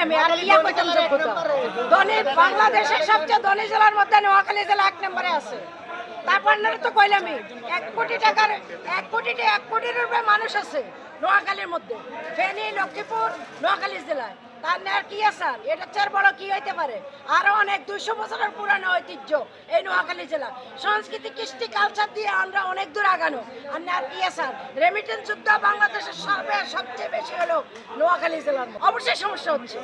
কইলাম আর ইয়া কইতাম যোগ্যতা। ধনী বাংলাদেশের সবচেয়ে ধনী জেলার মধ্যে নোয়াখালী জেলা এক নম্বরে আছে। তারপর তো কইলামই এক কোটি টাকার, এক কোটি এক কোটির রূপে মানুষ আছে নোয়াখালীর মধ্যে। ফেনী, লক্ষ্মীপুর, নোয়াখালী জেলায়। তার কি আছে এটা চার বড় কি হইতে পারে? আরও অনেক দুইশো বছরের পুরানো ঐতিহ্য এই নোয়াখালী জেলা। সংস্কৃতি কৃষ্টি কালচার দিয়ে আমরা অনেক দূর আগানো। আর নেয়ার কি আসার রেমিটেন্স যুদ্ধ বাংলাদেশের সর্বে সবচেয়ে বেশি হলো নোয়াখালী জেলার অবশ্যই সমস্যা হচ্ছে।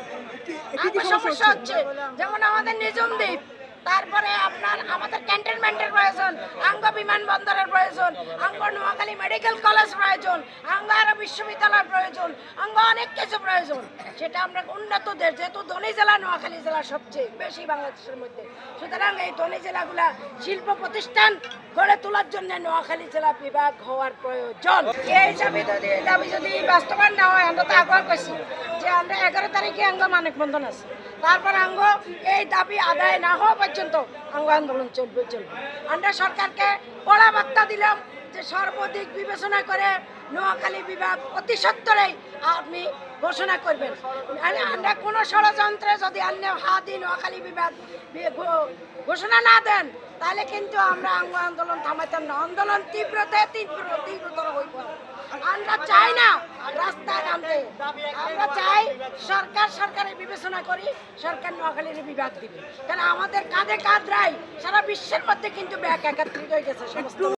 সমস্যা হচ্ছে? যেমন আমাদের নিজম দ্বীপ তারপরে আপনার আমাদের ক্যান্টনমেন্টের প্রয়োজন, আঙ্গ বিমানবন্দরের প্রয়োজন, আঙ্গ নোয়াখালী মেডিকেল কলেজ প্রয়োজন, আঙ্গ আরও বিশ্ববিদ্যালয়ের প্রয়োজন, আঙ্গ অনেক কিছু প্রয়োজন। সেটা আমরা উন্নত দেশ, যেহেতু ধনী জেলা, নোয়াখালী জেলা সবচেয়ে বেশি বাংলাদেশের মধ্যে। সুতরাং এই ধনী জেলাগুলা শিল্প প্রতিষ্ঠান গড়ে তোলার জন্য নোয়াখালী জেলা বিভাগ হওয়ার প্রয়োজন। এই যদি দাবি যদি বাস্তবায়ন না হয়, আমরা তো আগ্রহ করছি। এগারো তারিখে আঙ্গ মানব বন্ধন আছে। তারপর আঙ্গ এই দাবি আদায় না হওয়া পর্যন্ত আঙ্গ আন্দোলন চলবে চলবে। আমরা সরকারকে কড়া বার্তা দিলাম যে সর্বাধিক বিবেচনা করে নোয়াখালী বিভাগ অতি সত্তরেই আপনি ঘোষণা করবেন। আমরা কোনো ষড়যন্ত্রে যদি অন্য হাতি নোয়াখালী বিভাগ ঘোষণা না দেন, তাহলে কিন্তু আমরা আঙ্গ আন্দোলন থামাইতাম না। আন্দোলন তীব্রতে তীব্র, তীব্রতর হইব। আমরা চাই না রাস্তায় নামতে। সরকার সরকারের বিবেচনা করি, সরকার নোয়াখালীর বিভাগ দিবে। কারণ আমাদের কাঁধে কাঁধ রায়, সারা বিশ্বের মধ্যে কিন্তু ব্যাগ একত্রিত হয়ে গেছে, সমস্ত